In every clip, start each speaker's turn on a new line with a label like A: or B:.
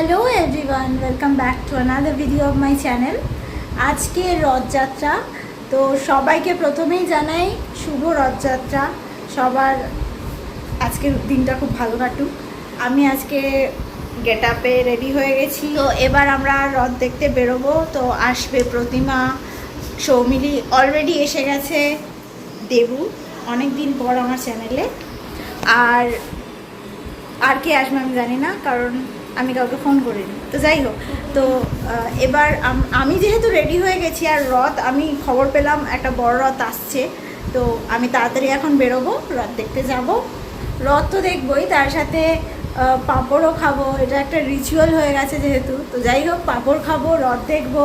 A: Hello everyone welcome back to another video of my channel আজকে রথযাত্রা, তো সবাইকে প্রথমেই জানাই শুভ রথযাত্রা। সবার আজকের দিনটা খুব ভালো কাটুক। আমি আজকে গেট আপে রেডি হয়ে গেছি। তো এবার আমরা রথ দেখতে বেরোবো। তো আসবে প্রতিমা, সৌমিলি অলরেডি এসে গেছে দেবু অনেক দিন পর আমার চ্যানেলে আর আর কে আসবে আমি জানি না, কারণ আমি কাউকে ফোন করিনি। তো যাই হোক, তো এবার আমি যেহেতু রেডি হয়ে গেছি আর রথ, আমি খবর পেলাম, একটা বড় রথ আসছে। তো আমি তাড়াতাড়ি এখন বেরোবো, রথ দেখতে যাব। রথ তো দেখবই, তার সাথে পাঁপড়ও খাব। এটা একটা রিচুয়াল হয়ে গেছে যেহেতু। তো যাই হোক, পাঁপড় খাব, রথ দেখব।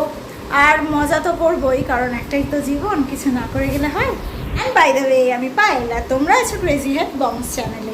A: আর মজা তো করবোই, কারণ একটাই তো জীবন, কিছু না করে গেলে হয়। অ্যান্ড বাই দ্য ওয়ে আমি পাইল আর তোমরা আছো ক্রেজি হেড বংস চ্যানেলে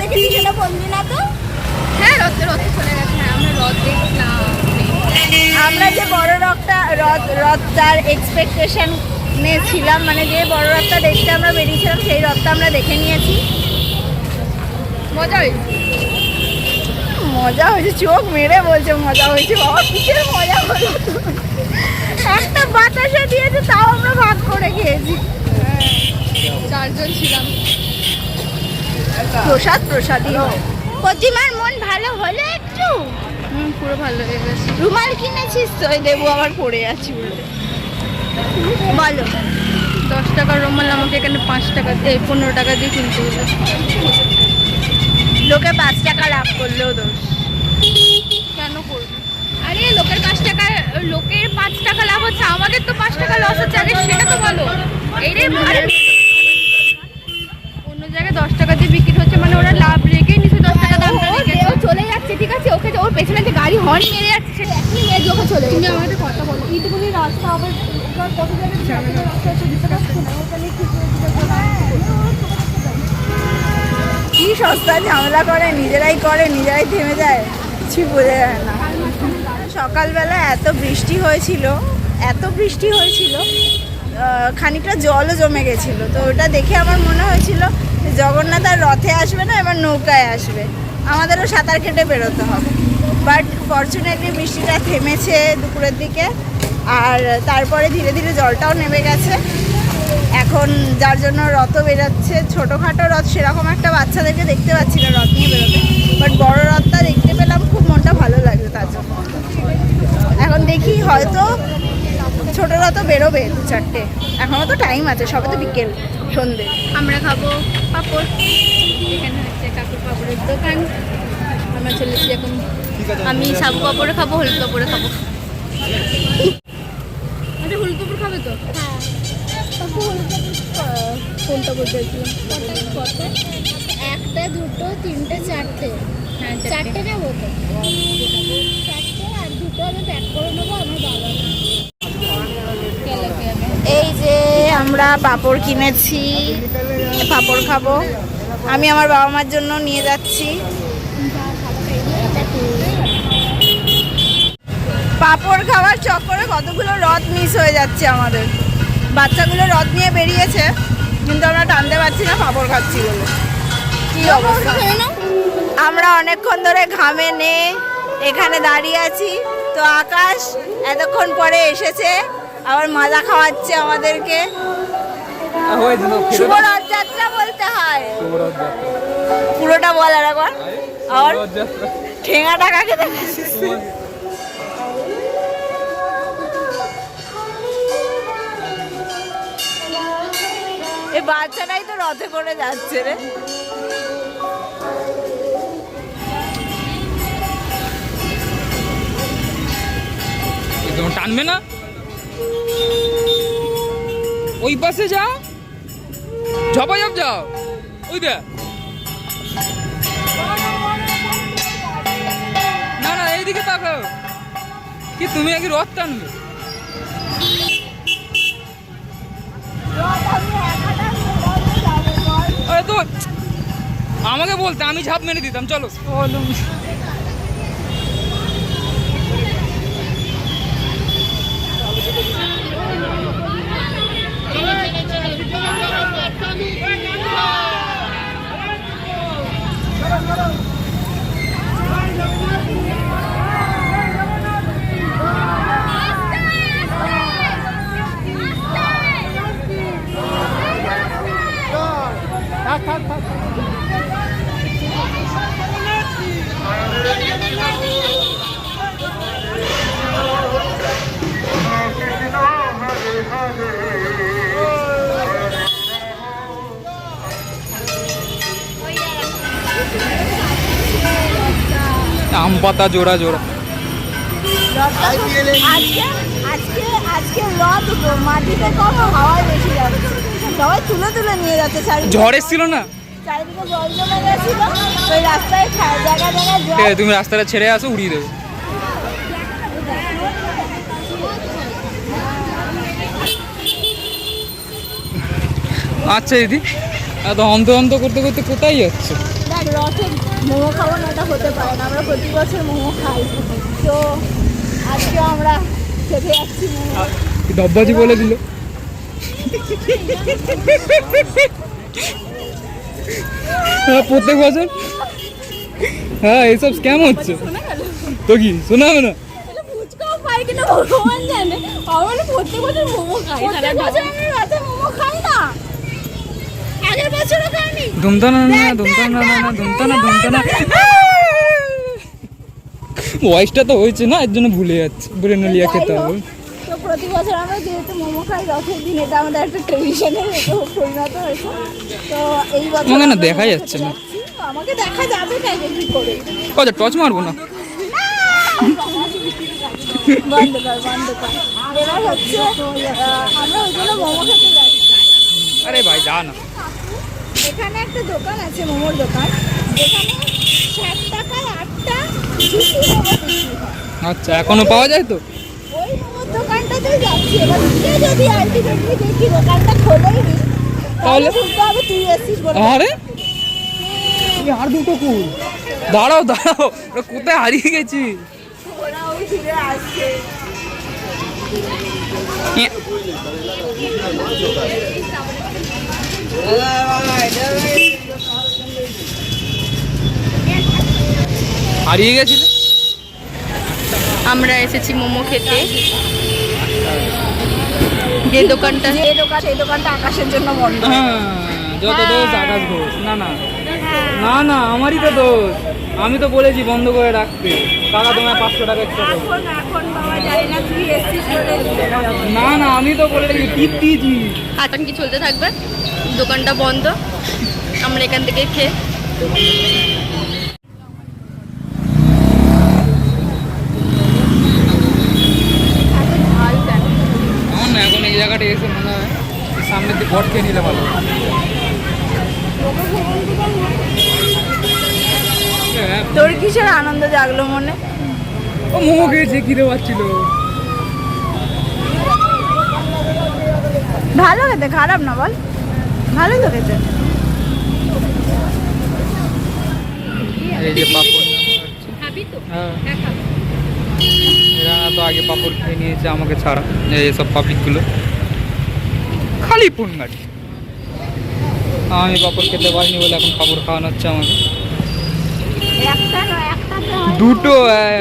A: দেখেছি সেটা বললি না তো?
B: হ্যাঁ রথে রথে চলে গেছে হ্যাঁ আমরা রথ দেখলাম।
A: আমরা যে বড় রথটা রথ রথটার এক্সপেকটেশন ছিলাম মানে যে বড় রথটা দেখতে আমরা বেরিয়েছিলাম সেই রথটা আমরা দেখে নিয়েছি।
B: মজা হয়েছে?
A: মজা হয়েছে চোখ মেরে বলছে মজা হয়েছে বাবা কিসের মজা হলো? একটা বাতাসা দিয়েছে তাও আমরা ভাগ করে খেয়েছি।
B: চারজন ছিলাম।
A: প্রসাদ প্রসাদই প্রতিমার মন ভালো হলো একটু?
B: হুম পুরো ভালো হয়ে গেছে।
A: রুমাল কিনেছিস তো? দেবু আবার পড়ে আছি বলে। বলো।
B: দশ টাকার রুমাল আমাকে এখানে পাঁচ টাকা এই পনেরো টাকা দিয়ে কিনতে হবে।
A: লোকে পাঁচ টাকা লাভ করলেও দোষ।
B: কেন করব? আরে লোকের পাঁচ টাকা লোকের পাঁচ টাকা লাভ হচ্ছে আমাদের তো পাঁচ টাকা লস হচ্ছে। সেটা তো বলো। এই রে অন্য জায়গায় দশ টাকা দিয়ে বিক্রি মানে ওরা লাভ রেখে নিচে দশ টাকা দামটা রেখেছে। ও চলে যাচ্ছে ঠিক আছে ওকে ওর পেছনে যে গাড়ি হর্ন মেরে যাচ্ছে সেটা এখনই মেরে দিয়ে ওকে চলে তুমি আমাদের কথা বলো। এইটুকুনি রাস্তা আবার কত জায়গায় রাস্তা আছে দিতে পারছে না ও তাহলে কি
A: সস্তা ঝামেলা করে নিজেরাই করে নিজেরাই থেমে যায় কিছু বোঝা যায় না। সকালবেলা এত বৃষ্টি হয়েছিল এত বৃষ্টি হয়েছিল খানিকটা জলও জমে গেছিল তো ওটা দেখে আমার মনে হয়েছিল জগন্নাথ আর রথে আসবে না, এবার নৌকায় আসবে। আমাদেরও সাঁতার কেটে বেরোতে হবে। বাট ফর্চুনেটলি বৃষ্টিটা থেমেছে দুপুরের দিকে, আর তারপরে ধীরে ধীরে জলটাও নেমে গেছে। এখন যার জন্য রথ বেরোচ্ছে, ছোটোখাটো রথ সেরকম একটা বাচ্চাদেরকে দেখতে পাচ্ছি না রথ নিয়ে বেরোতে। বাট বড় রথটা দেখতে পেলাম, খুব মনটা ভালো লাগছে তার জন্য। এখন দেখি হয়তো ছোটো রথও বেরোবে দু চারটে। এখনও তো টাইম আছে সবে তো বিকেল সন্ধে।
B: আমরা খাব পাপড়। এখানে হচ্ছে কাকুর পাপড়ের দোকান। আমরা চলেছি এখন। আমি সাবু পাপড়ে খাব হলুদ পাপড়ে খাব। আচ্ছা হলুদ পাপড় খাবে তো? কোনটা বলতে
C: একটা দুটো তিনটে চারটে।
B: হ্যাঁ
C: চারটে নেব তো চারটে আর দুটো আমি প্যাক করে নেব আমার বাবা
A: এই যে আমরা পাপড় কিনেছি পাপড় খাব। আমি আমার বাবা মার জন্য নিয়ে যাচ্ছি। পাপড় খাওয়ার চক্করে কতগুলো রথ মিস হয়ে যাচ্ছে আমাদের। বাচ্চাগুলো রথ নিয়ে বেরিয়েছে কিন্তু আমরা টানতে পারছি না পাপড় খাচ্ছি বলে। কি অবস্থা? আমরা অনেকক্ষণ ধরে ঘামে নে এখানে দাঁড়িয়ে আছি। তো আকাশ এতক্ষণ পরে এসেছে আবার মাজা খাওয়াচ্ছে আমাদেরকে। শুভ রথযাত্রা বলতে হয়। পুরোটা বল আর একবার। আর? ঠেঙা টাকাকে দেখাচ্ছিস? এই বাচ্চাটাই তো রথে করে যাচ্ছে রে।
D: টানবে না? ওই পাশে যাও। ঝপাঝপ যাও। ওই দে। না না, এইদিকে তাকাও। কি, তুমি নাকি রথ টানবে আরে তো আমাকে বলতে, আমি ঝাঁপ মেরে দিতাম চলো। Thank you. আম পাতা জোড়া জোড়া।
A: আজকে আজকে আজকে রথ মাটিতে কম হাওয়ায় বেশি যাচ্ছে। সবাই তুলে তুলে নিয়ে যাচ্ছে চারিদিকে।
D: ঝড় এসছিল না?
A: চারিদিকে জল জমে গেছিল ওই রাস্তায় খা- জায়গায় জায়গায় জল
D: তুমি রাস্তাটা ছেড়ে আসো উড়িয়ে দেবে। আচ্ছা দিদি এত অন্ত অন্ত করতে করতে কোথায় যাচ্ছে?
A: রথে মোমো খাব না এটা হতে পারে না আমরা প্রতি বছর মোমো খাই। তো আজকে আমরা খেতে যাচ্ছি মোমো।
D: ডব্বাজি বলে দিল। হ্যাঁ প্রত্যেক বছর? হ্যাঁ এইসব স্ক্যাম হচ্ছে। তো কি শোনাবে না?
A: ফুচকাও পাই ভগবান জানে। আমরা প্রত্যেক বছর মোমো খাই। প্রত্যেক বছর আমরা রাতে মোমো খাই না। আগের বছরও খাইনি
D: ধুমতানা না ধুমতানা না না ধুমতানা ধুমতানা ভয়েসটা তো হয়েছে না এর জন্য ভুলে যাচ্ছে বলে নলিয়া খেতে হবে।
A: তো প্রতি বছর আমরা যেহেতু মোমো খাই রথের দিন এটা আমাদের একটা ট্রেডিশনের পরিণত হয়েছে। তো এই বছর
D: তোমাকে না দেখা যাচ্ছে না।
A: যাচ্ছি। আমাকে দেখা যাবে কেন কি করে।
D: আচ্ছা টচ মারবো না?
A: বন্ধ কর বন্ধ কর। এবার হচ্ছে আমরা ওই জন্য মোমো খেতে যাচ্ছি।
D: আরে ভাই যা না।
A: এখানে একটা দোকান আছে মোমোর দোকান। যেখানে ষাট টাকায় আটটা
D: আচ্ছা এখনও পাওয়া যায় তো?
A: ওই মোমোর দোকানটাতেই যাচ্ছি। এবার তুই যদি আলটিমেটলি দেখি দোকানটা খোলেই নি তাহলে? শুনতে হবে তুই এসছিস বলে।
D: আরে? আর দুটো কুল। দাঁড়াও দাঁড়াও কোথায় হারিয়ে গেছি?
A: ওরা ফিরে আসছে।
D: হারিয়ে গেছিলে?
B: আমরা এসেছি মোমো খেতে। যে দোকানটা
A: যে দোকান সেই দোকানটা আকাশের জন্য বন্ধ।
D: হ্যাঁ যত দোষ আকাশ ঘোষ না না। না না আমারই তো দোষ। আমি তো বলেছি বন্ধ করে রাখতে। টাকা তোমায় পাঁচশো টাকা এক্সট্রা
A: এখন এখন না
D: না না আমি তো বলে রেখেছি টিপ দিয়েছি
B: আতঙ্কি চলতে থাকবে? দোকানটা বন্ধ। আমরা এখান থেকে খেয়ে
D: আমার না এখন এই জায়গাটা এসে মনে হয় সামনের দিকে খেয়ে নিলে ভালো।
A: তোর কিসের আনন্দ জাগলো মনে?
D: ও মোমো খেয়েছে খিদে পাচ্ছিল।
A: ভালো খেতে খারাপ না বল। ভালো তো খেতে।
D: এই যে পাপড়
B: খাবি তো?
D: হ্যাঁ।
B: হ্যাঁ
D: তো আগে পাপড় খেয়ে নিয়েছে আমাকে ছাড়া। এইসব পাবলিকগুলো খালি পুন আমি পাপড় খেতে পারিনি বলে এখন পাপড় খাওয়ানো হচ্ছে আমাকে। দুটো হ্যাঁ।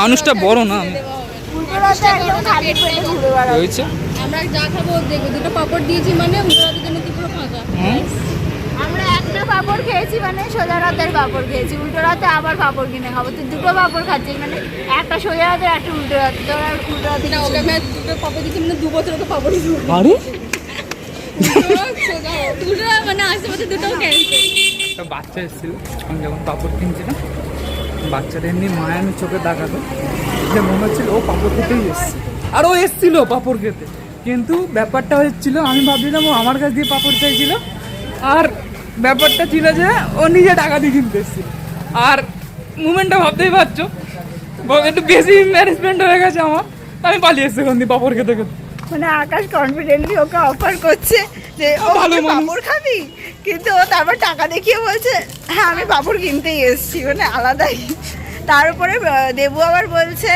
D: মানুষটা বড় না। হয়েছে?
B: আমরা যা খাব দেখব। দুটো পাপড় দিয়েছি মানে কি পুরো ফাঁকা
A: আমরা একটা পাপড় খেয়েছি মানে সোজা রাতের পাপড় খেয়েছি। উল্টো রাতে আবার পাপড় কিনে খাব। তুই দুটো পাপড় খাচ্ছিস মানে একটা সোজা রাতে একটা উল্টো রাতে। তোর আর উল্টো রাতে
B: না ওকে আমি দুটো পাপড় মানে দু বছর ওকে পাপড় দিব
D: আরে?
B: দুটো মানে দুটো
D: একটা বাচ্চা এসেছিল আমি যখন পাপড় কিনছিলাম বাচ্চাটা এমনি মায়ামি চোখে দেখাতো। মনে হচ্ছিল ও পাপড় খেতেই এসছে। আর ও এসছিল পাপড় খেতে। কিন্তু ব্যাপারটা হচ্ছিল আমি ভাবছিলাম ও আমার কাছ দিয়ে পাপড় চাইছিল। আর ব্যাপারটা ছিল যে ও নিজে টাকা দিয়ে কিনতে এসেছিল। আর মুমেন্টটা ভাবতেই পারছ একটু বেশি ম্যানেজমেন্ট হয়ে গেছে আমার। আমি পালিয়ে এসেছি ওখান দিয়ে পাপড় খেতে খেতে।
A: মানে আকাশ কনফিডেন্টলি ওকে অফার করছে যে ও
D: ভালো
A: পাপড় খাবি? কিন্তু ও তারপর টাকা দেখিয়ে বলছে হ্যাঁ আমি পাপড় কিনতেই এসেছি। মানে আলাদাই। তার উপরে দেবু আবার বলছে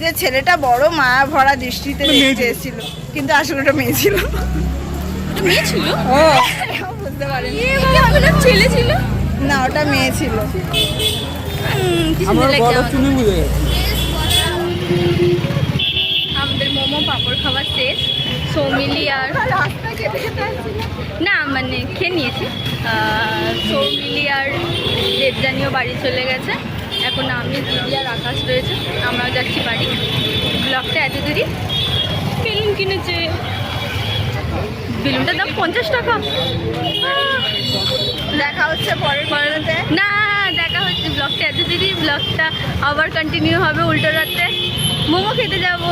A: যে ছেলেটা বড় মায়া ভরা দৃষ্টিতে দেখতে এসেছিল। কিন্তু আসলে ওটা মেয়ে ছিল।
B: মেয়ে ছিল?
A: বুঝতে পারেনি।
B: ছেলে ছিল?
A: না ওটা মেয়ে ছিল।
B: আমাদের মোমো পাঁপড় খাওয়া শেষ সৌমিলি আর না মানে খেয়ে নিয়েছি। আহ, সৌমিলি আর দেবজানিও বাড়ি চলে গেছে। এখন আমি দিদি আর আকাশ রয়েছে। আমরাও যাচ্ছি বাড়ি। ব্লকটা এত দেরি? বেলুন কিনেছে। বেলুনটার দাম পঞ্চাশ টাকা।
A: দেখা হচ্ছে পরের পরেতে
B: না দেখা হচ্ছে ব্লকটা এত দেরি ব্লকটা আবার কন্টিনিউ হবে উল্টো রাতে মোমো খেতে যাব।